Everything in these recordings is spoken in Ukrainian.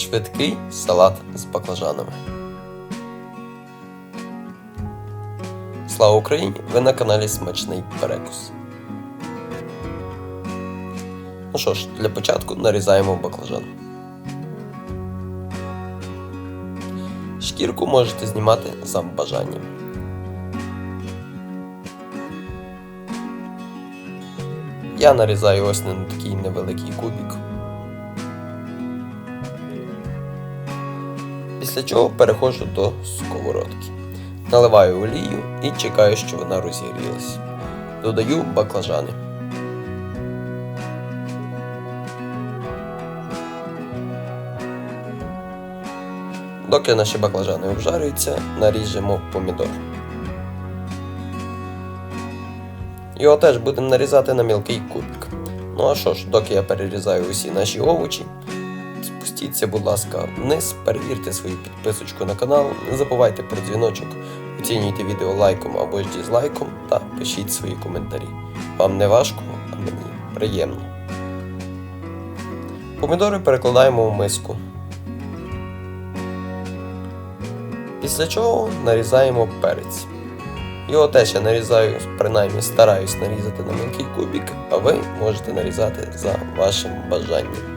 швидкий салат з баклажанами. Слава Україні! Ви на каналі Смачний Перекус. Ну що ж, для початку нарізаємо баклажан. Шкірку можете знімати за бажанням. Я нарізаю ось на такий невеликий кубик. Після чого переходжу до сковородки. Наливаю олію і чекаю, що вона розігрілась. Додаю баклажани. Доки наші баклажани обжарюються, наріжемо помідор. Його теж будемо нарізати на мілкий кубик. Ну а що ж, доки я перерізаю усі наші овочі, спустіться, будь ласка, вниз, перевірте свою підписочку на канал, не забувайте про дзвіночок, оцінюйте відео лайком або ж дізлайком та пишіть свої коментарі. Вам не важко, а мені приємно. Помідори перекладаємо в миску. Після чого нарізаємо перець. Його теж я нарізаю, принаймні стараюсь нарізати на мілкий кубик, а ви можете нарізати за вашим бажанням.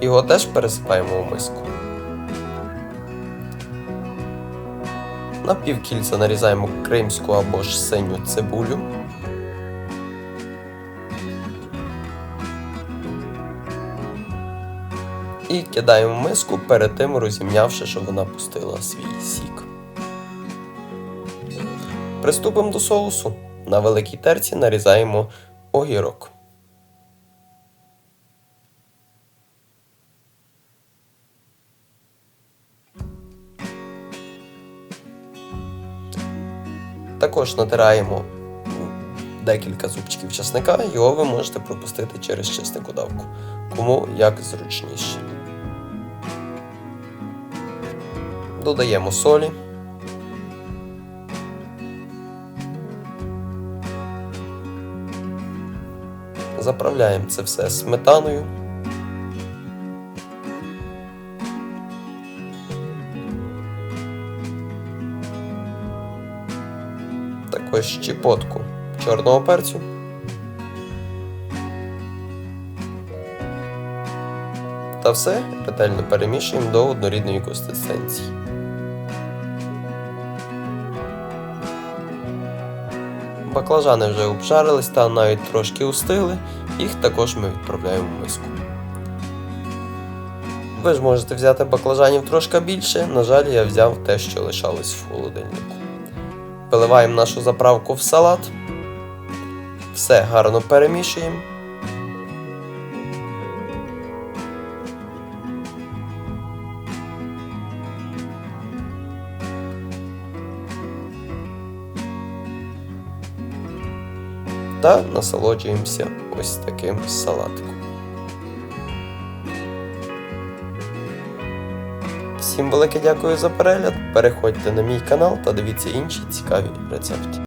Його теж пересипаємо в миску. На півкільця нарізаємо кримську або ж синю цибулю. І кидаємо в миску, перед тим розім'явши, щоб вона пустила свій сік. Приступимо до соусу. На великій терці нарізаємо огірок. Також натираємо декілька зубчиків чесника, його ви можете пропустити через чесникодавку, кому як зручніше. Додаємо солі. Заправляємо це все сметаною. Також щепотку чорного перцю. Та все ретельно перемішуємо до однорідної консистенції. Баклажани вже обжарились та навіть трошки устили, їх також ми відправляємо в миску. Ви ж можете взяти баклажанів трошки більше, на жаль, я взяв те, що лишалось в холодильнику. Виливаємо нашу заправку в салат. Все гарно перемішуємо. Та насолоджуємося ось таким салатиком. Всім велике дякую за перегляд. Переходьте на мій канал та дивіться інші цікаві рецепти.